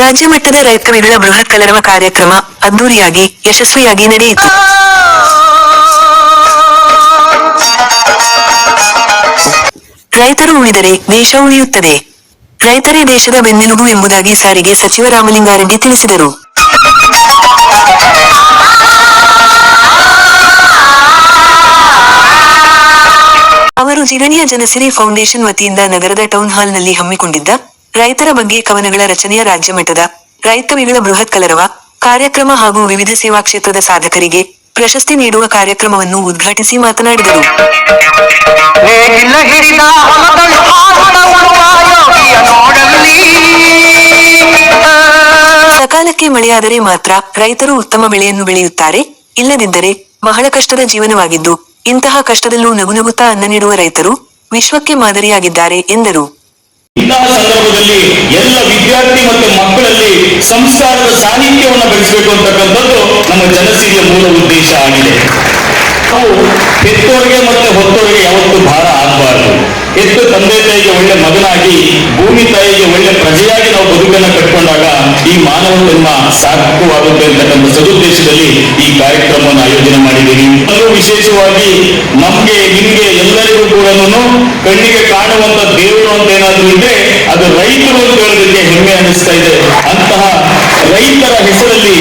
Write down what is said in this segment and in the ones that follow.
ರಾಜ್ಯ ಮಟ್ಟದ ರೈತ ಕವಿಗಳ ಬೃಹತ್ ಕಲರವ ಕಾರ್ಯಕ್ರಮ ಅದ್ದೂರಿಯಾಗಿ ಯಶಸ್ವಿಯಾಗಿ ನಡೆಯಿತು. ರೈತರು ಉಳಿದರೆ ದೇಶ ಉಳಿಯುತ್ತದೆ. ರೈತರೇ ದೇಶದ ಬೆನ್ನೆಲುಬು ಎಂಬುದಾಗಿ ಸಾರಿಗೆ ಸಚಿವ ರಾಮಲಿಂಗಾರೆಡ್ಡಿ ತಿಳಿಸಿದರು. ಅವರು ಜಿರಣಿಯ ಜನಸಿರಿ ಫೌಂಡೇಶನ್ ವತಿಯಿಂದ ನಗರದ ಟೌನ್ ಹಾಲ್ನಲ್ಲಿ ಹಮ್ಮಿಕೊಂಡಿದ್ದ ರೈತರ ಬಗ್ಗೆ ಕವನಗಳ ರಚನೆಯ ರಾಜ್ಯ ಮಟ್ಟದ ರೈತವಿಗಳ ಬೃಹತ್ ಕಲರವ ಕಾರ್ಯಕ್ರಮ ಹಾಗೂ ವಿವಿಧ ಸೇವಾ ಕ್ಷೇತ್ರದ ಸಾಧಕರಿಗೆ ಪ್ರಶಸ್ತಿ ನೀಡುವ ಕಾರ್ಯಕ್ರಮವನ್ನು ಉದ್ಘಾಟಿಸಿ ಮಾತನಾಡಿದರು. ಸಕಾಲಕ್ಕೆ ಮಳೆಯಾದರೆ ಮಾತ್ರ ರೈತರು ಉತ್ತಮ ಬೆಳೆಯನ್ನು ಬೆಳೆಯುತ್ತಾರೆ ಇಲ್ಲದಿದ್ದರೆ ಬಹಳ ಕಷ್ಟದ ಜೀವನವಾಗಿದ್ದು ಇಂತಹ ಕಷ್ಟದಲ್ಲೂ ನಗುನಗುತ್ತಾ ಅನ್ನ ನೀಡುವ ರೈತರು ವಿಶ್ವಕ್ಕೆ ಮಾದರಿಯಾಗಿದ್ದಾರೆ ಎಂದರು. ಇಂತಹ ಸಂದರ್ಭದಲ್ಲಿ ಎಲ್ಲ ವಿದ್ಯಾರ್ಥಿ ಮತ್ತು ಮಕ್ಕಳಲ್ಲಿ ಸಂಸ್ಕಾರದ ಸಾನ್ನಿಧ್ಯವನ್ನು ಬೆಳೆಸಬೇಕು ಅಂತಕ್ಕಂಥದ್ದು ನಮ್ಮ ಜನಸಿರಿಯ ಮೂಲ ಉದ್ದೇಶ ಆಗಿದೆ. ನಾವು ಹೆತ್ತೋರಿಗೆ ಮತ್ತೆ ಹೊತ್ತೋರಿಗೆ ಯಾವತ್ತೂ ಭಾರ ಆಗಬಾರದು. ಹೆತ್ತು ತಂದೆ ತಾಯಿಗೆ ಒಳ್ಳೆ ಮಗನಾಗಿ, ಭೂಮಿ ತಾಯಿಗೆ ಒಳ್ಳೆ ಪ್ರಜೆಯಾಗಿ ನಾವು ಬದುಕನ್ನ ಕಟ್ಕೊಂಡಾಗ ಈ ಮಾನವ ಜನ್ಮ ಸಾರ್ಥಕವಾಗುತ್ತೆ ಅಂತಕ್ಕಂಥ ಸದುದ್ದೇಶದಲ್ಲಿ ಈ ಕಾರ್ಯಕ್ರಮವನ್ನು ಆಯೋಜನೆ ಮಾಡಿದ್ದೀವಿ ಅದು ವಿಶೇಷವಾಗಿ ನಮ್ಗೆ, ನಿಮ್ಗೆ ಎಲ್ಲರಿಗೂ ಕೂಡ ಕಣ್ಣಿಗೆ ಕಾಣುವಂತ ದೇವರು ಅಂತ ಏನಾದ್ರೂ ಇದ್ರೆ ಅದು ರೈತರು ಅಂತ ಹೇಳೋದಕ್ಕೆ ಹೆಮ್ಮೆ ಅನಿಸ್ತಾ ಇದೆ. ಅಂತಹ ರೈತರ ಹೆಸರಲ್ಲಿ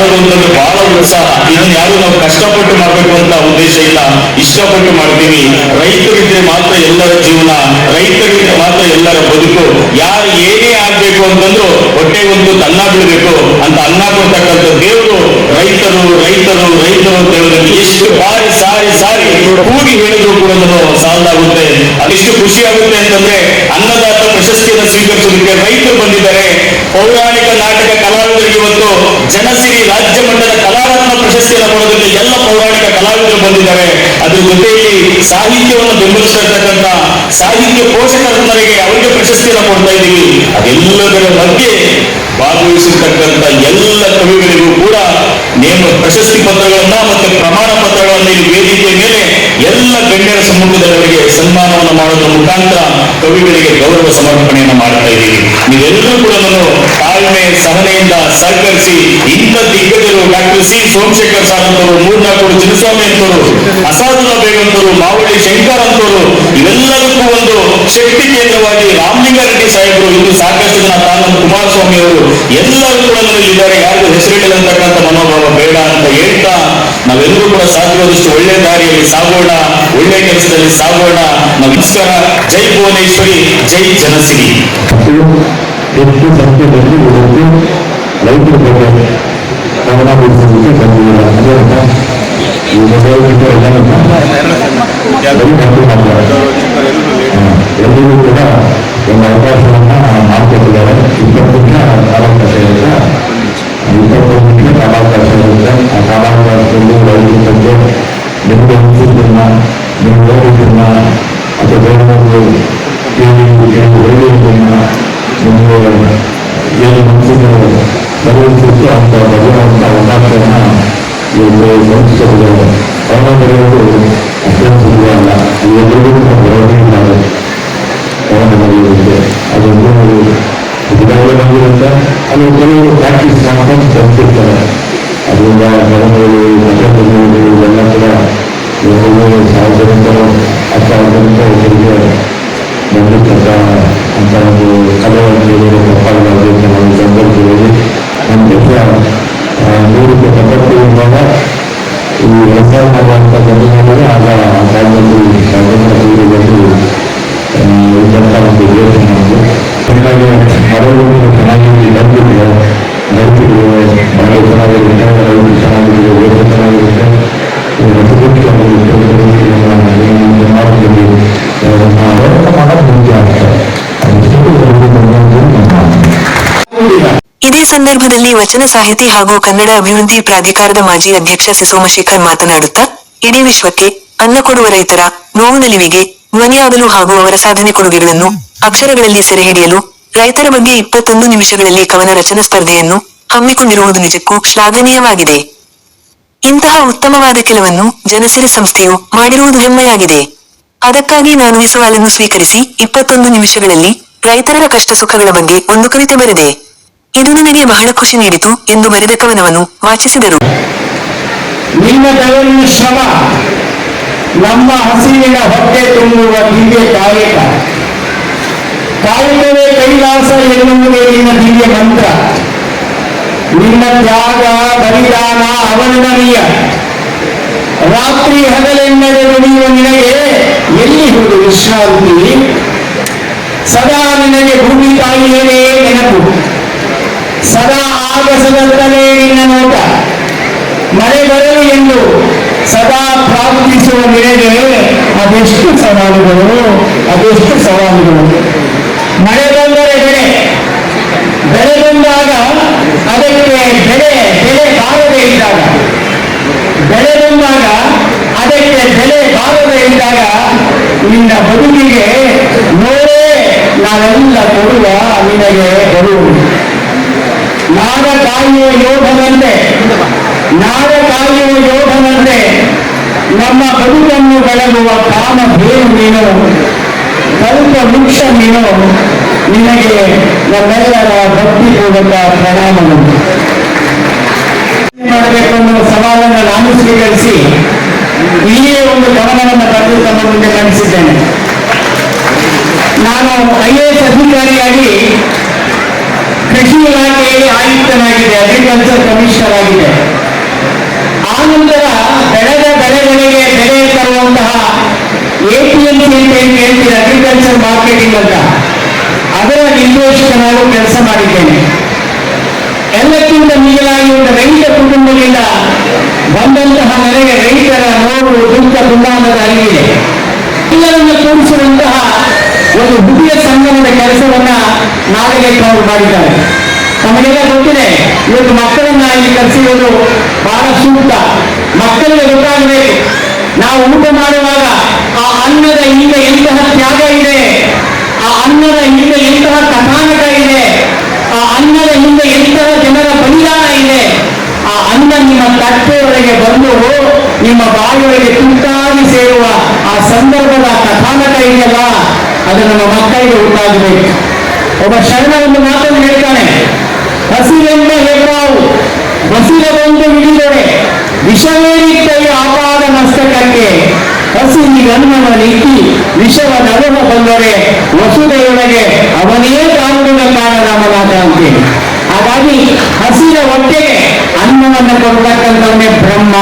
ಮಾಡೋದು ಅಂತಂದ್ರೆ ಬಹಳ ಉತ್ಸಾಹ ಇದನ್ನ ಯಾರು ನಾವು ಕಷ್ಟಪಟ್ಟು ಮಾಡಬೇಕು ಅಂತ ಉದ್ದೇಶ ಇಲ್ಲ. ಇಷ್ಟಪಟ್ಟು ಮಾಡ್ತೀವಿ. ರೈತರಿದ್ರೆ ಮಾತ್ರ ಎಲ್ಲರ ಜೀವನ, ರೈತರಿದ್ರೆ ಮಾತ್ರ ಎಲ್ಲರ ಬದುಕು. ಯಾರು ಏನೇ ಆಗ್ಬೇಕು ಅಂತಂದ್ರು ಹೊಟ್ಟೆ ಒಂದು ಅನ್ನ ಬಿಡಬೇಕು. ಅಂತ ಅನ್ನ ಕೊಡ್ತಕ್ಕಂಥ ದೇವರು, ರೈತರು ರೈತರು ರೈತರು ಅಂತ ಹೇಳೋದಕ್ಕೆ ಎಷ್ಟು ಬಾರಿ ಸಾರಿ ಸಾರಿ ಕೂಗಿ ಹೇಳಿದ್ರು ಕೂಡ ಸಾಲದಾಗುತ್ತೆ ಅದೆಷ್ಟು ಖುಷಿ ಆಗುತ್ತೆ ಅಂತಂದ್ರೆ ಅನ್ನದಾತ ಪ್ರಶಸ್ತಿಯನ್ನು ಸ್ವೀಕರಿಸೋದಕ್ಕೆ ರೈತರು ಬಂದಿದ್ದಾರೆ. ಪೌರಾಣಿಕ ನಾಟಕ ಕಲಾವಿದರಿಗೆ ಇವತ್ತು ಜನಸಿರಿ ರಾಜ್ಯ ಮಟ್ಟದ ಕಲಾರತ್ನ ಪ್ರಶಸ್ತಿಯನ್ನು ಎಲ್ಲ ಪೌರಾಣಿಕ ಕಲಾವಿದರು ಬಂದಿದ್ದಾರೆ. ಅದ್ರ ಜೊತೆಯಲ್ಲಿ ಸಾಹಿತ್ಯವನ್ನು ಬೆಂಬಲಿಸಿರ್ತಕ್ಕಂಥ ಸಾಹಿತ್ಯ ಪೋಷಕರಿಗೆ ಅವರಿಗೆ ಪ್ರಶಸ್ತಿಯನ್ನು ಕೊಡ್ತಾ ಇದ್ದೀವಿ. ಅದೆಲ್ಲದರ ಬಗ್ಗೆ ಭಾಗವಹಿಸಿರ್ತಕ್ಕಂಥ ಎಲ್ಲ ಕವಿಗಳಿಗೂ ಕೂಡ ನೇಮ ಪ್ರಶಸ್ತಿ ಪತ್ರಗಳನ್ನ ಮತ್ತೆ ಪ್ರಮಾಣ ಪತ್ರಗಳನ್ನ ವೇದಿಕೆ ಮೇಲೆ ಎಲ್ಲ ಗಣ್ಯರ ಸಮ್ಮುಖದವರಿಗೆ ಸನ್ಮಾನವನ್ನು ಮಾಡುವ ಮುಖಾಂತರ ಕವಿಗಳಿಗೆ ಗೌರವ ಸಮರ್ಪಣೆಯನ್ನು ಮಾಡ್ತಾ ಇದ್ದೀರಿ ನೀವೆಲ್ಲರೂ ಕೂಡ ನಾನು ತಾಳ್ಮೆ, ಸಹನೆಯಿಂದ ಸಹಕರಿಸಿ ಇಂಥ ದಿಗ್ಗಜರು ಡಾಕ್ಟರ್ ಸಿ. ಸೋಮಶೇಖರ್ ಸರ್ ಅಂತವರು ಮೂರ್ನಾಲ್ಕು ಚಿನ್ನಸ್ವಾಮಿ ಅಂತವರು ಅಸಾದುಲ್ಲಾ ಬೇಗಂತವರು, ಮಾವಳ್ಳಿ ಶಂಕರ್ ಅಂತವರು, ಇವೆಲ್ಲದಕ್ಕೂ ಒಂದು ಶಕ್ತಿ ಕೇಂದ್ರವಾಗಿ ರಾಮಲಿಂಗಾರೆಡ್ಡಿ ಸಾಹೇಬರು ಇಂದು ಸಾಕಷ್ಟು ಜನ ತಾನು ಕುಮಾರಸ್ವಾಮಿ ಅವರು ಎಲ್ಲರೂ ಕೂಡ ಇಲ್ಲಿದ್ದಾರೆ ಯಾರಿಗೂ ಹೆಸರಿಡಲ್ಲ ಅಂತಕ್ಕಂಥ ಮನೋಭಾವ ಬೇಡ ಅಂತ ಹೇಳ್ತಾ ನಾವೆಲ್ಲರೂ ಕೂಡ ಸಾಧ್ಯವಾದಷ್ಟು ಒಳ್ಳೆ ದಾರಿಯಲ್ಲಿ ಸಾಗೋಣ ಒಳ್ಳೆ ಕೆಲಸದಲ್ಲಿ ಸಾಗೋಣ ನಮಸ್ಕಾರ ಜೈ ಭುವನೇಶ್ವರಿ ಜೈ ಜನಸಿರಿ ಹೆಚ್ಚು ಸಂಖ್ಯೆಯಲ್ಲಿ ಇವತ್ತು ರೈತರ ಬಗ್ಗೆ ಗಮನ ಬಿಡಿಸಲಿಕ್ಕೆ ಬಂದಿಲ್ಲ ಅದರಿಂದ ಈ ಮೊಬೈಲ್ ಎಲ್ಲರನ್ನ ಬರೀ ಮತ್ತು ಮಾಡ್ತಾರೆ ಎಲ್ಲರಿಗೂ ಕೂಡ ಒಂದು ಅವಕಾಶವನ್ನ ಮಾಡಿಕೊಟ್ಟಿದ್ದಾರೆ ಇಪ್ಪತ್ತಕ್ಕೆ ಕಾಲಾವಕಾಶದಿಂದ ಇಪ್ಪತ್ತೊಂದಕ್ಕೆ ಕಾಲಾವಕಾಶ ಇರುತ್ತೆ ಆ ಕಾಲಾವಕಾಶದಲ್ಲಿ ರೈತರ ಬಗ್ಗೆ ನಿಮ್ಗೆ ಅನಿಸಿದ್ದನ್ನ ನೀವು ಓದಿದ್ದನ್ನ ಅಥವಾ ಬೇರೆ ಒಂದು ಕೇಳಿ ಕೇಳಿ ಒಳ್ಳೆಯದನ್ನ ನಿಮಗೆ ಏನು ಮನಸ್ಸಿಗೆ ಬರೆಯುತ್ತಿತ್ತು ಅಂತ ಬರೆಯುವಂಥ ಅವಕಾಶವನ್ನ ಇವತ್ತು ಸಂಸ್ಥೆಗಳು ಅವನ ಬರೆಯೋದು ಅಷ್ಟೊಂದು ಸುಲಭ ಅಲ್ಲ ಎಲ್ಲರಿಗೂ ಕೂಡ ಬರೋದೇ ಇಲ್ಲ ಅದು. ಅವನ ಬರೆಯುವುದಕ್ಕೆ ಅದೊಂದು ಇದಾಗಲೇ ಬಂದಿರುತ್ತೆ ಅದು ಕೆಲವರು ಪ್ರಾಕ್ಟೀಸ್ ಮಾಡ್ಕೊಂಡು ಕಲಿತಿರ್ತಾರೆ ಅದರಿಂದ ಬರಬಹುದು ಮಠದಲ್ಲಿ ಇವೆಲ್ಲ ಕೂಡ ಇವರು ಸಾರ್ವಜನಿಕರು ಆ ಸಾರ್ವಜನಿಕ ಒಬ್ಬರಿಗೆ ಬಂದಿರ್ತಕ್ಕ ಅಂತ ಒಂದು ಕಲೆಯನ್ನು ತಪ್ಪಾಗಬಾರ್ದು ಅಂತ ನಾವು ಸಂದರ್ಭದಲ್ಲಿ ನಮ್ಮ ದೇಶ ಆ, ನೂರಕ್ಕೆ ತೊಂಬತ್ತು ಇರುವಾಗ ಈ ವ್ಯವಸಾಯ ಮಾಡುವಂಥ ಜಮೀನಿನಲ್ಲಿ ಆಗ ಆ ಕಾಲದಲ್ಲಿ ಸಾರ್ವಜನಿಕ ಬಂದು ಇದ್ದಂಥ ಒಂದು ಯೋಚನೆ ನಮಗೆ ಹಾಗಾಗಿ ಮರಗಳು ಚೆನ್ನಾಗಿ ಬಂದಿದೆ ರೈತರು ಸಂದರ್ಭದಲ್ಲಿ ವಚನ ಸಾಹಿತಿ ಹಾಗೂ ಕನ್ನಡ ಅಭಿವೃದ್ಧಿ ಪ್ರಾಧಿಕಾರದ ಮಾಜಿ ಅಧ್ಯಕ್ಷ ಸೋಮಶೇಖರ್ ಮಾತನಾಡುತ್ತಾ, ಇಡೀ ವಿಶ್ವಕ್ಕೆ ಅನ್ನ ಕೊಡುವ ರೈತರ ನೋವು ನಲಿವಿಗೆ ಧ್ವನಿಯಾಗಲು ಹಾಗೂ ಅವರ ಸಾಧನೆ ಕೊಡುಗೆಗಳನ್ನು ಅಕ್ಷರಗಳಲ್ಲಿ ಸೆರೆ ಹಿಡಿಯಲು ರೈತರ ಬಗ್ಗೆ ಇಪ್ಪತ್ತೊಂದು ನಿಮಿಷಗಳಲ್ಲಿ ಕವನ ರಚನಾ ಸ್ಪರ್ಧೆಯನ್ನು ಹಮ್ಮಿಕೊಂಡಿರುವುದು ನಿಜಕ್ಕೂ ಶ್ಲಾಘನೀಯವಾಗಿದೆ. ಇಂತಹ ಉತ್ತಮವಾದ ಕೆಲವನ್ನು ಜನಸಿರಿ ಸಂಸ್ಥೆಯು ಮಾಡಿರುವುದು ಹೆಮ್ಮೆಯಾಗಿದೆ. ಅದಕ್ಕಾಗಿ ನಾನು ಈ ಸವಾಲನ್ನು ಸ್ವೀಕರಿಸಿ ಇಪ್ಪತ್ತೊಂದು ನಿಮಿಷಗಳಲ್ಲಿ ರೈತರ ಕಷ್ಟ ಸುಖಗಳ ಬಗ್ಗೆ ಒಂದು ಕವಿತೆ ಬರೆದೆ. ಇದು ನನಗೆ ಬಹಳ ಖುಷಿ ನೀಡಿತು ಎಂದು ಬರೆದ ಕವನವನ್ನು ವಾಚಿಸಿದರು. ನಿನ್ನ ಬೆವರಿನ ಶ್ರಮ, ನಮ್ಮ ಹಸಿವಿನ ಹೊಟ್ಟೆ ತುಂಬುವ ದಿವ್ಯ ಕಾಯಕ. ಕಾಯಕವೇ ಕೈಲಾಸ ಎನ್ನುವುದೇ ನಿನ್ನ ದಿವ್ಯ ಮಂತ್ರ. ನಿನ್ನ ತ್ಯಾಗ, ಬಲಿದಾನ ಅವರ್ಣನೀಯ ರಾತ್ರಿ ಹಗಲೆನ್ನದೆ ನುಡಿಯುವ ನಿನಗೆ ಎಲ್ಲಿ ಹೋದು ವಿಶ್ರಾಂತಿ? ಸದಾ ನಿನಗೆ ಭೂಮಿ ತಾಯಿಯೇ ನೆನಪು. ಸದಾ ಆಗಸದಂತಲೇ ನಿನ್ನ ನೋಟ. ಮಳೆ ಬರಲಿ ಎಂದು ಸದಾ ಪ್ರಾರ್ಥಿಸುವ ನಿನಗೆ ಅದೆಷ್ಟು ಸವಾಲುಗಳು ಅದೆಷ್ಟು ಸವಾಲುಗಳು. ಮಳೆ ಬಂದರೆ ಬೆಳೆ ಬೆಳೆ ಬಂದಾಗ ಅದಕ್ಕೆ ಬೆಳೆ ಬೆಲೆ ಬಾರದೆ ಇದ್ದಾಗ. ಬೆಳೆ ಬಂದಾಗ ಅದಕ್ಕೆ ಬೆಲೆ ಬಾರದೆ ಇದ್ದಾಗ ನಿನ್ನ ಬದುಕಿಗೆ ನೋಡೇ ನಾವೆಲ್ಲ ಕೊಡುವ ನಿನಗೆ ಬರುವುದು ನಾಡ ಕಾಯುವ ಯೋಧನಂತೆ ನಾಗ ಕಾಯುವ ಯೋಧನಂತೆ, ನಮ್ಮ ಬದುಕನ್ನು ಬೆಳಗುವ ಕಾಮ ಬೇರು ನೀನು, ಕಲ್ಪ ವೃಕ್ಷ ನೀನು, ನಿನಗೆ ನಮ್ಮೆಲ್ಲರ ಭಕ್ತಿಪೂರ್ವಕ ಪ್ರಣಾಮಗಳು. ಮಾಡಬೇಕು ಅನ್ನುವ ಸವಾಲನ್ನು ನಾನು ಸ್ವೀಕರಿಸಿ, ಇಲ್ಲಿಯೇ ಒಂದು ಗಮನವನ್ನು ತಂದು ತಮ್ಮ ಮುಂದೆ ಮಂಡಿಸಿದ್ದೇನೆ ನಾನು ಐ ಎ ಎಸ್ ಅಧಿಕಾರಿಯಾಗಿ ಕೃಷಿ ಇಲಾಖೆಯಲ್ಲಿ ಆಯುಕ್ತನಾಗಿದೆ ಅಗ್ರಿಕಲ್ಚರ್ ಕಮಿಷನರ್ ಆಗಿದೆ. ಆ ನಂತರ ಅವರು ಮಾಡಿದ್ದಾರೆ. ನಮಗೆಲ್ಲ ಗೊತ್ತಿದೆ, ಇವತ್ತು ಮಕ್ಕಳನ್ನ ಇಲ್ಲಿ ಕಲಿಸಿರೋದು ಬಹಳ ಸೂಕ್ತ. ಮಕ್ಕಳಿಗೆ ಗೊತ್ತಾಗಬೇಕು. ನಾವು ಊಟ ಮಾಡುವಾಗ ಆ ಅನ್ನದ ಹಿಂದೆ ಎಂತಹ ತ್ಯಾಗ ಇದೆ. ಆ ಅನ್ನದ ಹಿಂದೆ ಎಂತಹ ಕಥಾನಕ ಇದೆ. ಆ ಅನ್ನದ ಹಿಂದೆ ಎಂತಹ ಜನರ ಬಲಿದಾನ ಇದೆ. ಆ ಅನ್ನ ನಿಮ್ಮ ತಟ್ಟೆಯೊಳಗೆ ಬಂದು ನಿಮ್ಮ ಬಾಯಿಯೊಳಗೆ ತುಂಟಾಗಿ ಸೇರುವ ಆ ಸಂದರ್ಭದ ಕಥಾನಕ ಇದೆಯಲ್ಲ, ಅದು ನಮ್ಮ ಮಕ್ಕಳಿಗೆ ಉಂಟಾಗಬೇಕು ಒಬ್ಬ ಶರಣ ಒಂದು ಮಾತನ್ನು ಹೇಳ್ತಾನೆ ಹಸಿರೆಂಬ ಹೆಬ್ಬಾವು ಬಸಿರ ಬಂದು ಹಿಡಿದೊಡೆ. ವಿಷವೇರಿತ್ತೈ ಆಪಾದ ಮಸ್ತಕಕ್ಕೆ ಹಸಿ ನೀತಿ, ವಿಷವ ನಡುವ ಬಂದರೆ ವಸುದೆಯೊಳಗೆ ಅವನೇ ಕಾಣುವುದ ಕಾರಣ ಅಂತೇಳಿ ಹಾಗಾಗಿ ಹಸಿರ ಹೊಟ್ಟೆಗೆ ಅನ್ನವನ್ನು ಕೊಡ್ತಕ್ಕಂಥವನೇ ಬ್ರಹ್ಮ.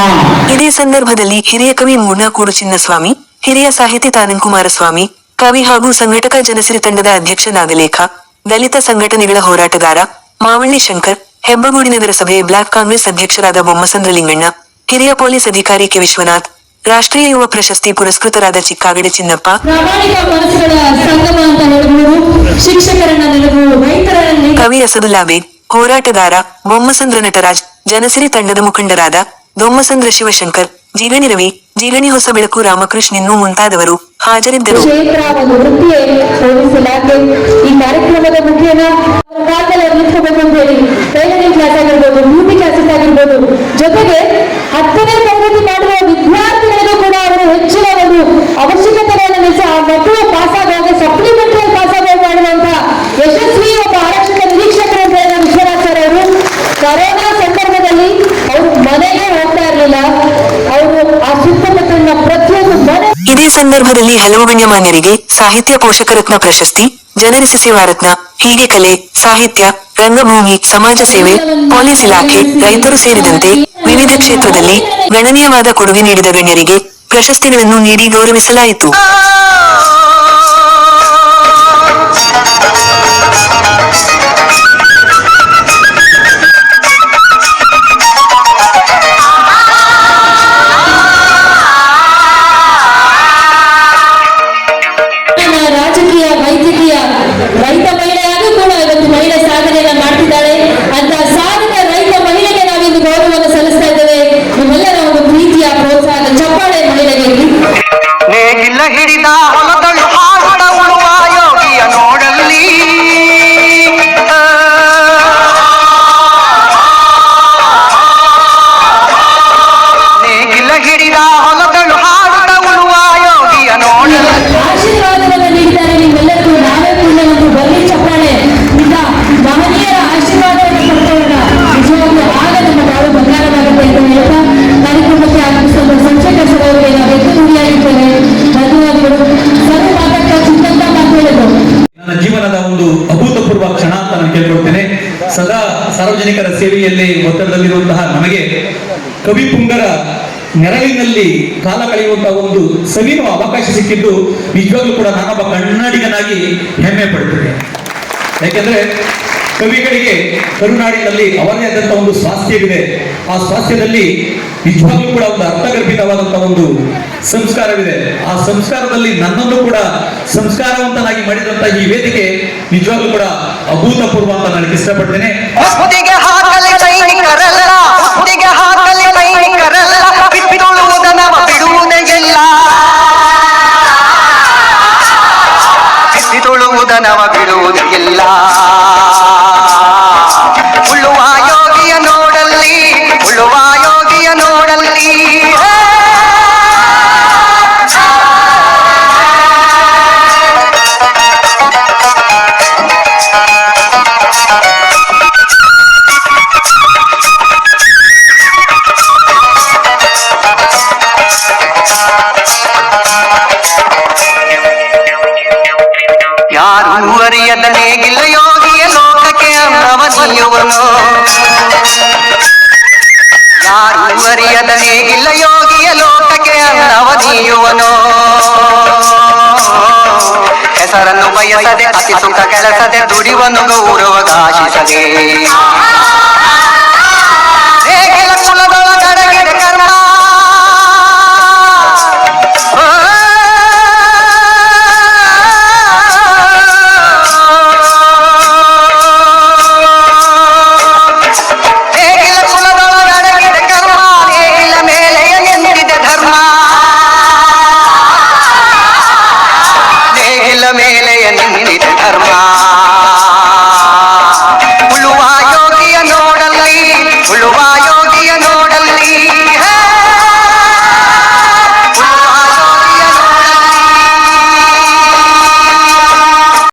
ಇದೇ ಸಂದರ್ಭದಲ್ಲಿ ಹಿರಿಯ ಕವಿ ಮೂಡಕೂಡು ಚಿನ್ನಸ್ವಾಮಿ, ಹಿರಿಯ ಸಾಹಿತಿ ತಾನನ್ ಕುಮಾರಸ್ವಾಮಿ ಕವಿ ಹಾಗೂ ಸಂಘಟಕ ಜನಸಿರಿ ತಂಡದ ಅಧ್ಯಕ್ಷ ನಾಗಲೇಖ ದಲಿತ ಸಂಘಟನೆಗಳ ಹೋರಾಟಗಾರ ಮಾವಳ್ಳಿ ಶಂಕರ್ ಹೆಬ್ಬಗೋಡಿ ನಗರಸಭೆ ಬ್ಲಾಕ್ ಕಾಂಗ್ರೆಸ್ ಅಧ್ಯಕ್ಷರಾದ ಬೊಮ್ಮಸಂದ್ರ ಲಿಂಗಣ್ಣ ಹಿರಿಯ ಪೊಲೀಸ್ ಅಧಿಕಾರಿ ಕೆ. ವಿಶ್ವನಾಥ್ ರಾಷ್ಟ್ರೀಯ ಯುವ ಪ್ರಶಸ್ತಿ ಪುರಸ್ಕೃತರಾದ ಚಿಕ್ಕಾಗಡೆ ಚಿನ್ನಪ್ಪ. ಕವಿ ಅಸದುಲ್ಲಾಬೇಗ್ ಹೋರಾಟಗಾರ ಬೊಮ್ಮಸಂದ್ರ ನಟರಾಜ್ ಜನಸಿರಿ ತಂಡದ ಮುಖಂಡರಾದ ದೊಮ್ಮಸಂದ್ರ ಶಿವಶಂಕರ್ ಜಿಗಣಿ ರವಿ ಹೊಸ ಬೆಳಕು ರಾಮಕೃಷ್ಣ ಇನ್ನೂ ಮುಂತಾದವರು ಹಾಜರಿದ್ದರು. ಕ್ಷೇತ್ರ ಈ ಕಾರ್ಯಕ್ರಮದ ಆಗಿರ್ಬೋದು ಜೊತೆಗೆ ಹತ್ತನೇ ತರಗತಿ ಮಾಡುವ ವಿದ್ಯಾರ್ಥಿಗಳಿಗೂ ಕೂಡ ಅವರು ಹೆಚ್ಚಿನ ಒಂದು ಅವಶ್ಯಕತೆಗಳನ್ನು ಆ ಮಕ್ಕಳು ಪಾಸ್ ಸಪ್ಲಿಮೆಂಟರಿ ಪಾಸ್ ಯಶಸ್ವಿ ಒಬ್ಬ ಆರಕ್ಷಕ ನಿರೀಕ್ಷಕರು ಅಂತ ಅವರು. ಕರೋನಾ ಸಂದರ್ಭದಲ್ಲಿ ಅವರು ಮನೆಗೆ ಹೋಗ್ತಾ ಇರಲಿಲ್ಲ. ಇದೇ ಸಂದರ್ಭದಲ್ಲಿ ಹಲವು ಗಣ್ಯಮಾನ್ಯರಿಗೆ ಸಾಹಿತ್ಯ ಪೋಷಕರತ್ನ ಪ್ರಶಸ್ತಿ ಜನರಿಸಿ ಸೇವಾರತ್ನ ಹೀಗೆ ಕಲೆ, ಸಾಹಿತ್ಯ, ರಂಗಭೂಮಿ, ಸಮಾಜ ಸೇವೆ, ಪೊಲೀಸ್ ಇಲಾಖೆ, ರೈತರು ಸೇರಿದಂತೆ ವಿವಿಧ ಕ್ಷೇತ್ರದಲ್ಲಿ ಗಣನೀಯವಾದ ಕೊಡುಗೆ ನೀಡಿದ ಗಣ್ಯರಿಗೆ ಪ್ರಶಸ್ತಿಗಳನ್ನು ನೀಡಿ ಗೌರವಿಸಲಾಯಿತು. ಸದಾ ಸಾರ್ವಜನಿಕರ ಸೇವೆಯಲ್ಲಿ ಒತ್ತಡದಲ್ಲಿರುವಂತಹ ನಮಗೆ ಕವಿ ಪುಂಗರ ನೆರಳಿನಲ್ಲಿ ಕಾಲ ಕಳೆಯುವಂತಹ ಒಂದು ಸವಿನ ಅವಕಾಶ ಸಿಕ್ಕಿದ್ದು ನಿಜವಾಗ್ಲೂ ಕೂಡ ನಾನೊಬ್ಬ ಕನ್ನಡಿಗನಾಗಿ ಹೆಮ್ಮೆ ಪಡ್ತೇನೆ ಯಾಕೆಂದ್ರೆ ಕವಿಗಳಿಗೆ ಕರುನಾಡಿನಲ್ಲಿ ಅವರದೇ ಆದಂತಹ ಒಂದು ಸ್ವಾಸ್ಥ್ಯವಿದೆ. ಆ ಸ್ವಾಸ್ಥ್ಯದಲ್ಲಿ ನಿಜವಾಗ್ಲೂ ಕೂಡ ಒಂದು ಅರ್ಥಗರ್ಭಿತವಾದಂತಹ ಒಂದು ಸಂಸ್ಕಾರವಿದೆ. ಆ ಸಂಸ್ಕಾರದಲ್ಲಿ ನನ್ನನ್ನು ಕೂಡ ಸಂಸ್ಕಾರವಂತನಾಗಿ ಮಾಡಿದಂತ ಈ ವೇದಿಕೆ ನಿಜವಾಗ್ಲೂ ಕೂಡ ಅಭೂತಪೂರ್ವ ಅಂತ ನನಗೆ ಇಷ್ಟಪಡ್ತೇನೆ. ಮುತ್ತಿಗೆ ಹಾಕಲಿ ಹೆಸರನ್ನು ಬಯಸದೆ ಅತಿ ಸುಖ ಕೆಲಸದೆ ದುಡಿವನು ಗೌರವಗಾಶಿಸದೆ